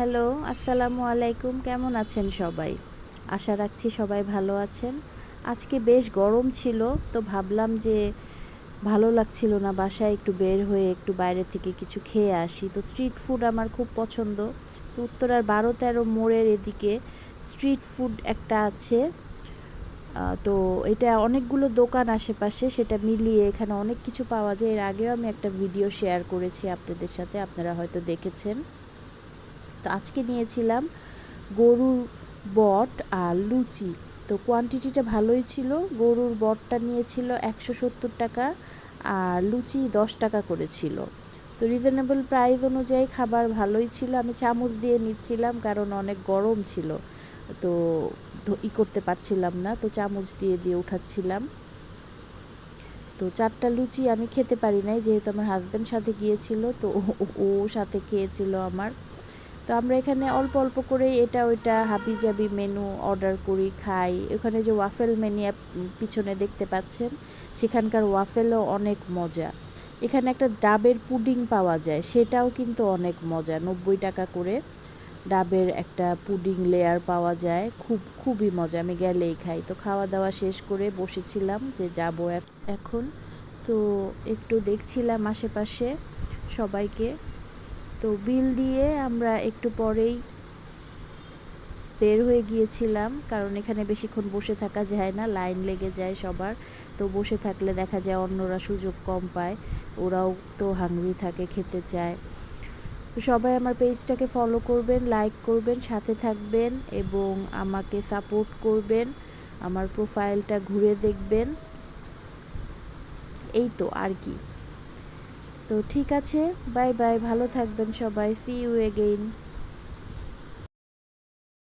Hello, আসসালামু আলাইকুম। কেমন আছেন সবাই? আশা রাখছি সবাই ভালো আছেন। আজকে বেশ গরম ছিল, তো ভাবলাম যে ভালো লাগছিল না, বাসায় একটু বের হয়ে একটু বাইরে থেকে কিছু খেয়ে আসি। তো স্ট্রিট ফুড আমার খুব পছন্দ। তো উত্তরার বারো তেরো মোড়ের এদিকে স্ট্রিট ফুড একটা আছে। তো এটা অনেকগুলো দোকান আশেপাশে, সেটা মিলিয়ে এখানে অনেক কিছু পাওয়া যায়। এর আগেও আমি একটা ভিডিও শেয়ার করেছি আপনাদের সাথে, আপনারা হয়তো দেখেছেন। তো আজকে নিয়েছিলাম গরুর বট আর লুচি। তো কোয়ান্টিটিটা ভালোই ছিল। গরুর বটটা নিয়েছিল একশো সত্তর টাকা আর লুচি দশ টাকা করেছিল। তো রিজনেবল প্রাইস অনুযায়ী খাবার ভালোই ছিল। আমি চামচ দিয়ে নিচ্ছিলাম কারণ অনেক গরম ছিল। তো ই করতে পারছিলাম না। তো চামচ দিয়ে দিয়ে উঠাচ্ছিলাম। তো চারটা লুচি আমি খেতে পারি নাই যেহেতু আমার হাজব্যান্ড সাথে গিয়েছিল। তো ও- সাথে খেয়েছিল আমার। তো আমরা এখানে অল্প অল্প করে এটা, ওইটা হাবি জাবি মেনু অর্ডার করি, খাই। ওখানে যে ওয়াফেল মেনিয়া পিছনে দেখতে পাচ্ছেন, সেখানকার ওয়াফেলও অনেক মজা। এখানে একটা ডাবের পুডিং পাওয়া যায়, সেটাও কিন্তু অনেক মজা, নব্বই টাকা করে ডাবের একটা পুডিং লেয়ার পাওয়া যায়, খুব, খুবই মজা। আমি গেলেই খাই। তো খাওয়া দাওয়া শেষ করে বসেছিলাম যে যাব এখন। তো একটু দেখছিলাম আশেপাশে সবাইকে। তো বিল দিয়ে আমরা একটু পরেই বের হয়ে গিয়েছিলাম, কারণ এখানে বেশিক্ষণ বসে থাকা যায় না, লাইন লেগে যায় সবার। তো বসে থাকলে দেখা যায় অন্যরা সুযোগ কম পায়, ওরাও তো হাংরি থাকে, খেতে চায়। সবাই আমার পেজটাকে ফলো করবেন লাইক করবেন, সাথে থাকবেন এবং আমাকে সাপোর্ট করবেন, আমার প্রোফাইলটা ঘুরে দেখবেন। এই তো আর কি। তো ঠিক আছে বাই বাই ভালো থাকবেন সবাই সি ইউ এগেইন